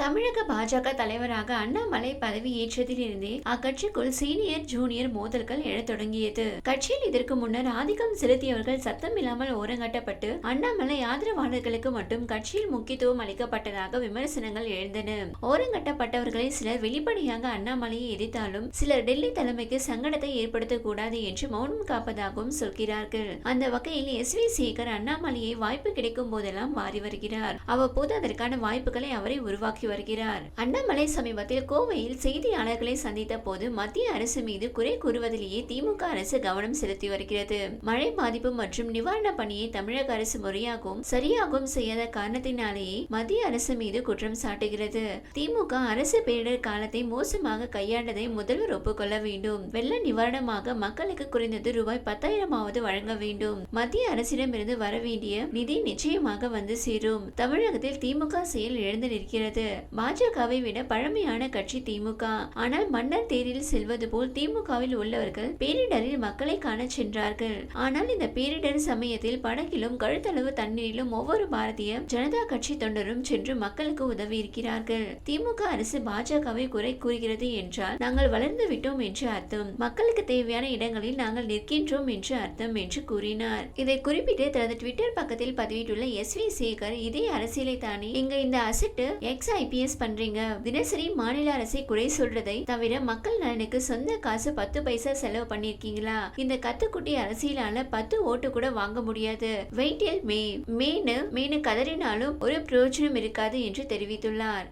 தமிழக பாஜக தலைவராக அண்ணாமலை பதவியேற்றதிலிருந்தே அக்கட்சிக்குள் சீனியர் ஜூனியர் மோதல்கள் எழத் தொடங்கியது. கட்சியில் இதற்கு முன்னர் ஆதிக்கம் செலுத்தியவர்கள் சத்தம் இல்லாமல் ஓரங்கட்டப்பட்டு அண்ணாமலை ஆதரவாளர்களுக்கு மட்டும் கட்சியில் முக்கியத்துவம் அளிக்கப்பட்டதாக விமர்சனங்கள் எழுந்தன. ஓரங்கட்டப்பட்டவர்களில் சிலர் வெளிப்படையாக அண்ணாமலையை எதிர்த்தாலும் சிலர் டெல்லி தலைமைக்கு சங்கடத்தை ஏற்படுத்தக்கூடாது என்று மௌனம் காப்பதாகவும் சொல்கிறார்கள். அந்த வகையில் எஸ் வி சேகர் அண்ணாமலையை வாய்ப்பு கிடைக்கும் போதெல்லாம் மாறி வருகிறார். அவ்வப்போது அதற்கான வாய்ப்புகளை அவரை உருவாக்கி வருகிறார். அண்ணாமலை சமீபத்தில் கோவையில் செய்தியாளர்களை சந்தித்த போது மத்திய அரசு மீது குறை கூறுவதிலேயே திமுக அரசு கவனம் செலுத்தி வருகிறது. மழை பாதிப்பு மற்றும் நிவாரண பணியை தமிழக அரசு முறையாகவும் சரியாகவும் செய்யாத காரணத்தினாலேயே மத்திய அரசு மீது குற்றம் சாட்டுகிறது. திமுக அரசு பேரிடர் காலத்தை மோசமாக கையாண்டதை முதல்வர் ஒப்புக்கொள்ள வேண்டும். வெள்ள நிவாரணமாக மக்களுக்கு குறைந்தது ரூபாய் பத்தாயிரமாவது வழங்க வேண்டும். மத்திய அரசிடமிருந்து வர வேண்டிய நிதி நிச்சயமாக வந்து சேரும். தமிழகத்தில் திமுக செயல் இழந்து நிற்கிறது. பாஜகவை விட பழமையான கட்சி திமுக. ஆனால் மன்னர் தேரில் செல்வது போல் திமுகவில் உள்ளவர்கள் பேரிடரில் மக்களை காண சென்றார்கள். ஆனால் இந்த பேரிடர் சமயத்தில் படகிலும் கழுத்தளவு தண்ணீரிலும் ஒவ்வொரு பாரதிய ஜனதா கட்சி தொண்டரும் சென்று மக்களுக்கு உதவி இருக்கிறார்கள். திமுக அரசு பாஜகவை குறை கூறுகிறது என்றால் நாங்கள் வளர்ந்து விட்டோம் என்று அர்த்தம். மக்களுக்கு தேவையான இடங்களில் நாங்கள் நிற்கின்றோம் என்று அர்த்தம் என்று கூறினார். இதை குறிப்பிட்டு தனது ட்விட்டர் பக்கத்தில் பதிவிட்டுள்ள எஸ் வி சேகர் இதே அரசியலை தானே இங்க இந்த அசட்டு எக்ஸ் ஐபிஎஸ் பண்றீங்க. தினசரி மாநில அரசை குறை சொல்றதை தவிர மக்கள் நலனுக்கு சொந்த காசு பத்து பைசா செலவு பண்ணிருக்கீங்களா? இந்த கத்துக்குட்டி அரசியலால பத்து ஓட்டு கூட வாங்க முடியாது. வெயிட்டில் மே மேனு மேனு கதறினாலும் ஒரு பிரயோஜனம் இருக்காது என்று தெரிவித்துள்ளார்.